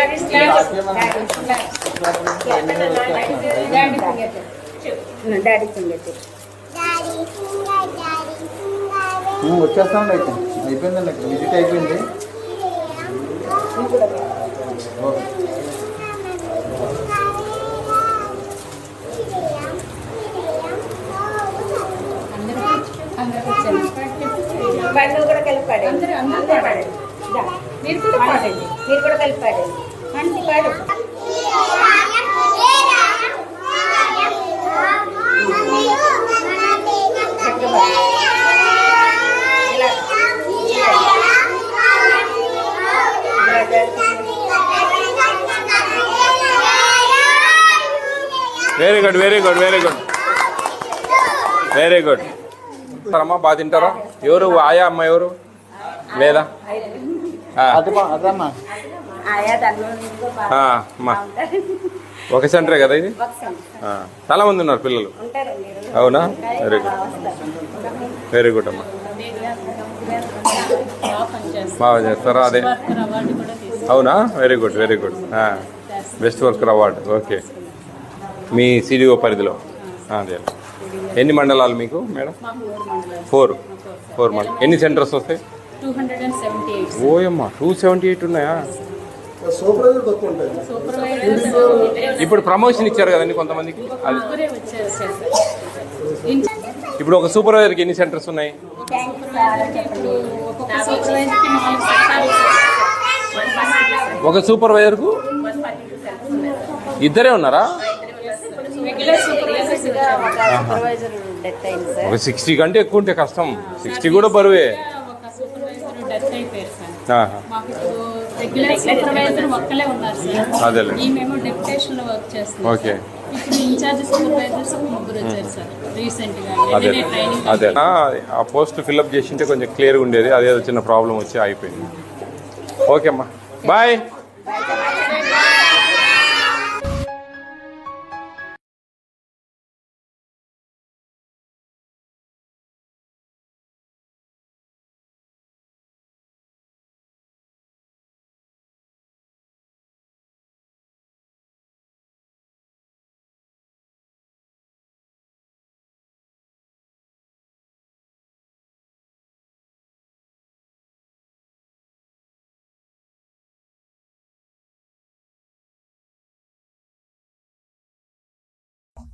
Daddy singer వచ్చేస్తామండి అయితే. అయిపోయిందండి ఇక్కడ. విజిట్ అయిపోయింది. కూడా కలిపి పాడండి అందరూ అందరూ పాడండి దా. మీరు కూడా పాడండి. మీరు కూడా కలిపి పాడండి మంచి పాడు very good very good very good very good అమ్మా బాగా తింటారా? ఎవరు? ఆయా అమ్మ ఎవరు? లేదా? అమ్మా. ఒక సెంటరే కదా ఇది? చాలా మంది ఉన్నారు పిల్లలు. అవునా? వెరీ గుడ్ వెరీ గుడ్ అమ్మా. బాగా చేస్తారా? అదే. అవునా? Very good very good best worker award okay మీ సిడిఓ పరిధిలో. అదే ఎన్ని మండలాలు మీకు మేడం? ఫోర్. ఫోర్ మండలం ఎన్ని సెంటర్స్ వస్తాయి? Two hundred and seventy eight. ఓయమ్మా టూ సెవెంటీ ఎయిట్ ఉన్నాయా? ఇప్పుడు ప్రమోషన్ ఇచ్చారు కదండి కొంతమందికి? అది. ఇప్పుడు ఒక సూపర్వైజర్కి ఎన్ని సెంటర్స్ ఉన్నాయి? ఒక సూపర్వైజర్కు? ఇద్దరే ఉన్నారా? ఒక సిక్స్టీ కంటే ఎక్కువ ఉంటే కష్టం. సిక్స్టీ కూడా బరువే. ఓకే. అదే అదే ఆ, ఆ పోస్ట్ ఫిల్అప్ చేసింటే కొంచెం క్లియర్గా ఉండేది. అదేదో చిన్న ప్రాబ్లం వచ్చి అయిపోయింది. ఓకే అమ్మా. బాయ్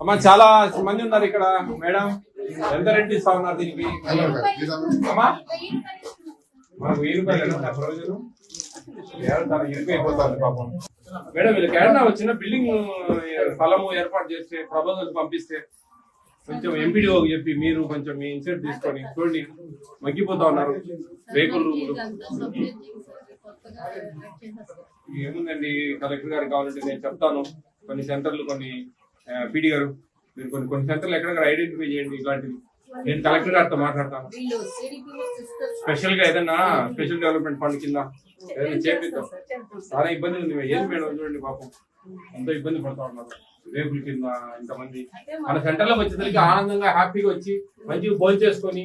అమ్మా చాలా మంది ఉన్నారు ఇక్కడ. మేడం ఎంత రెంట్ ఇస్తా ఉన్నారు దీనికి. అమ్మా మనకు వెయ్యి రూపాయలు ప్రొవిజన్ చాలా పాపం. మేడం వీళ్ళకి ఏడన్నా వచ్చిన బిల్డింగ్ స్థలము ఏర్పాటు చేస్తే ప్రపోజల్ పంపిస్తే కొంచెం ఎంపీడీఓ చెప్పి మీరు కొంచెం మీ ఇన్సెట్ తీసుకొని చూడండి. మగ్గిపోతా ఉన్నారు. రేకులు ఏముందండి? కలెక్టర్ గారు కావాలంటే నేను చెప్తాను. కొన్ని సెంటర్లు కొన్ని పీడి గారు మీరు కొన్ని కొన్ని సెంటర్లు ఎక్కడెక్కడ ఐడెంటిఫై చేయండి ఇలాంటివి. నేను కలెక్టర్ గారితో మాట్లాడతాను. స్పెషల్గా ఏదైనా స్పెషల్ డెవలప్మెంట్ ఫండ్ కింద ఏదైనా చేపిద్దాం. చాలా ఇబ్బంది ఉంది. ఏం మేడం చూడండి పాపం. ఎంతో ఇబ్బంది పడతా ఉన్నారు. రేపుల కింద ఇంతమంది. మన సెంటర్లోకి వచ్చేసరికి ఆనందంగా హ్యాపీగా వచ్చి మంచిగా భోజనం చేసుకొని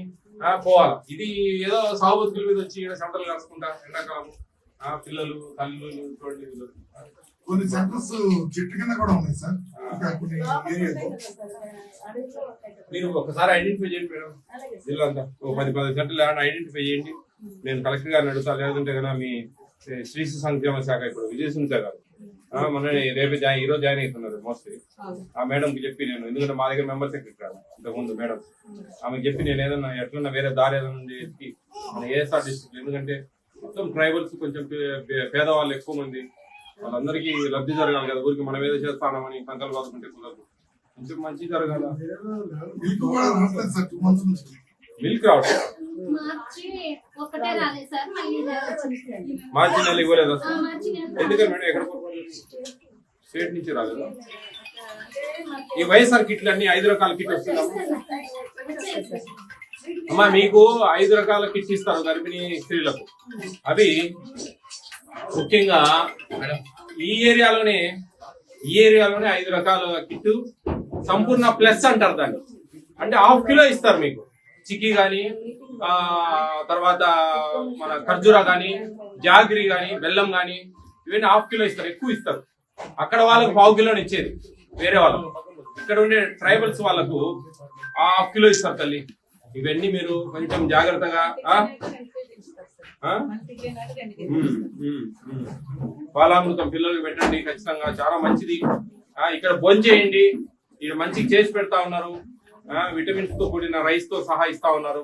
పోవాలి. ఇది ఏదో సాగుతుల మీద వచ్చి సెంటర్లు కలుసుకుంటా ఎండాకాలం ఆ, పిల్లలు తల్లులు చూడండి. కొన్ని సెంటర్స్ చెట్టు కింద కూడా ఉన్నాయి సార్. ఇంకా కొన్ని ఏరియాలో మీరు ఒకసారి ఐడెంటిఫై చేయండి మేడం. జిల్లా అంతా. ఒక పది పది సెంటర్లు ఏమైనా ఐడెంటిఫై చేయండి. నేను కలెక్టర్ గారిని అడుగుతా లేదంటే కదా మీ శ్రీ సంక్షేమ శాఖ ఇప్పుడు విజయసింహ గారు. మన మొన్న రేపు జాయిన్ ఈ రోజు జాయిన్ అవుతున్నారు మోస్ట్లీ. ఆ మేడంకి చెప్పి నేను ఎందుకంటే మా దగ్గర మెంబర్స్ ఎక్కడ ఇంతకుముందు మేడం. ఆమెకి చెప్పి నేను ఏదన్నా ఎట్లన్నా వేరే దారి ఏదైనా చెప్పి మన ఏఎస్ఆర్ డిస్ట్రిక్ట్ ఎందుకంటే మొత్తం ట్రైబల్స్ కొంచెం పేదవాళ్ళు ఎక్కువ మంది. వాళ్ళందరికీ లబ్ధి జరగాలి కదా. ఊరికి మనం ఏదో చేస్తామని కంకలు కాదుకుంటే కుదరదు. కొంచెం మంచి జరగాల? మిల్క్ రావడం మార్చి ఒకటే రాలేదు సార్ మళ్ళీ వచ్చింది. మార్చి నెల ఇవ్వలేదు ఆ, మార్చి నెల ఎందుకని మేడం ఎక్కడ స్టేట్ నుంచి రాలేదు? ఈ వైఎస్ఆర్ కిట్లు అన్ని ఐదు రకాల కిట్ వస్తున్నాము అమ్మా మీకు ఐదు రకాల కిట్ ఇస్తారు గర్భిణీ స్త్రీలకు. అవి ముఖ్యంగా ఈ ఏరియాలోనే ఈ ఏరియాలోనే ఐదు రకాల కిట్ సంపూర్ణ ప్లస్ అంటారు దాన్ని. అంటే హాఫ్ కిలో ఇస్తారు మీకు. చిక్కీ గాని ఆ తర్వాత మన ఖర్జూరా గాని జాగిరి గాని బెల్లం గాని ఇవన్నీ హాఫ్ కిలో ఇస్తారు ఎక్కువ ఇస్తారు. అక్కడ వాళ్ళకు పావు కిలో ఇచ్చేది వేరే వాళ్ళకు. ఇక్కడ ఉండే ట్రైబల్స్ వాళ్ళకు హాఫ్ కిలో ఇస్తారు తల్లి. ఇవన్నీ మీరు కొంచెం జాగ్రత్తగా. బాలామృతం పిల్లలకు పెట్టండి ఖచ్చితంగా చాలా మంచిది. ఇక్కడ భోజనం చేయండి. ఇక్కడ మంచిగా చేసి పెడతా ఉన్నారు. విటమిన్స్తో కూడిన రైస్తో సహా ఇస్తా ఉన్నారు.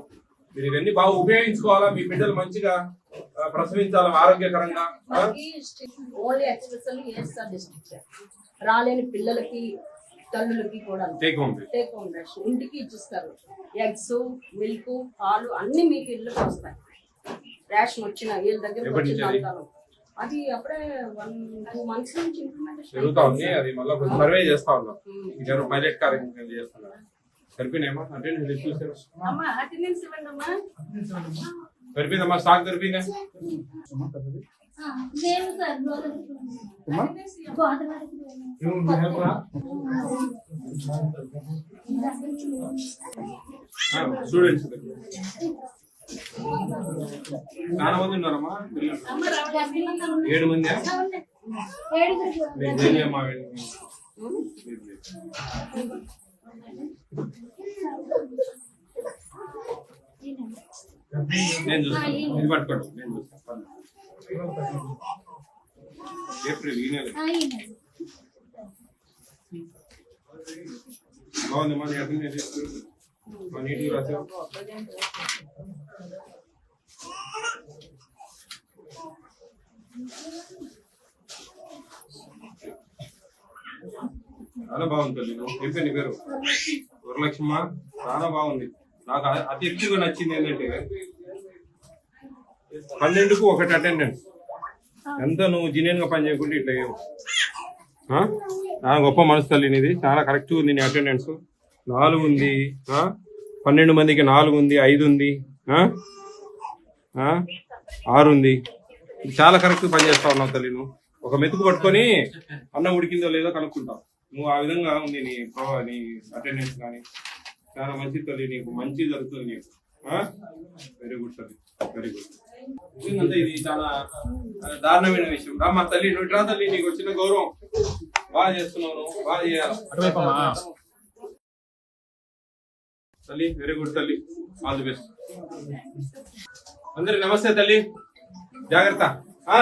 మీరు ఇవన్నీ బాగా ఉపయోగించుకోవాలా? మీ బిడ్డలు మంచిగా ప్రసవించాలి? ఆరోగ్యకరంగా? రాలేని పిల్లలకి తల్లులకి కూడా take home take home ration ఇంటికి ఇచ్చిస్తారు. ఎగ్స్ మిల్క్ పాలు అన్ని మీకు ఇళ్ళకి వస్తాయి. రేషన్ వచ్చిన వీళ్ళ దగ్గర ఎప్పటి వచ్చిన నుంచి అది? అంతాను. అది అప్పుడే వన్ టూ మంత్స్ నుంచి ఇంప్లిమెంటేషన్ జరుగుతా ఉంది అది మళ్ళీ కొంచెం సర్వే చేస్తా ఉన్నాం. ఇద్దరు పైలట్ కార్యక్రమం చేస్తున్నారు? సరిపోయినాయమ్మా? అంటే నేను చూసాను. అమ్మా అటెండెన్స్ ఇవ్వండి అమ్మా. సరిపోయిందమ్మా స్టాక్ సరిపోయిందా ఆ, నేను సార్ గోదావరి గోదావరి స్టూడెంట్స్ చాలా మంది ఉన్నారమ్మా? ఏడు మంది? నేను చూస్తాను ఇది పట్టుకోండి. నేను చూస్తాను ఏప్రిల్ ఈ నెల. బాగుంది మన అటెండెన్స్ నీట్గా చాలా బాగుంది నువ్వు ఏం పేరు పేరు వరలక్ష్మ చాలా బాగుంది. నాకు అతి ఎక్కువగా నచ్చింది ఏంటంటే పన్నెండుకు ఒకటి అటెండెన్స్ ఎంత నువ్వు జినియన్గా పని చేయకుండా ఇట్లా ఏమో గొప్ప మనసు తల్లి నీది. చాలా కరెక్ట్ ఉంది నీ అటెండెన్స్ నాలుగు ఉంది ఆ? పన్నెండు మందికి నాలుగు ఉంది ఐదు ఉంది ఆ? ఆరు ఉంది చాలా కరెక్ట్ పని చేస్తా ఉన్నావు తల్లి నువ్వు. ఒక మెతుకు పట్టుకొని అన్నం ఉడికిందో లేదో కనుక్కుంటావు. నువ్వు ఆ విధంగా ఉంది నీ నీ అటెండెన్స్ కానీ చాలా మంచి తల్లి నీకు మంచి జరుగుతుంది నీకు. వెరీ గుడ్ తల్లి. వెరీ గుడ్ నిజంగా ఇది చాలా దారుణమైన విషయం. రామ్మా తల్లి నువ్వు ఇట్రా తల్లి నీకు వచ్చిన గౌరవం. బాగా చేస్తున్నావు బాగా చేయాలి. తల్లి వెరీ గుడ్ తల్లి. ఆల్ ది బెస్ట్ అందరికి నమస్తే తల్లి జాగ్రత్త ఆ?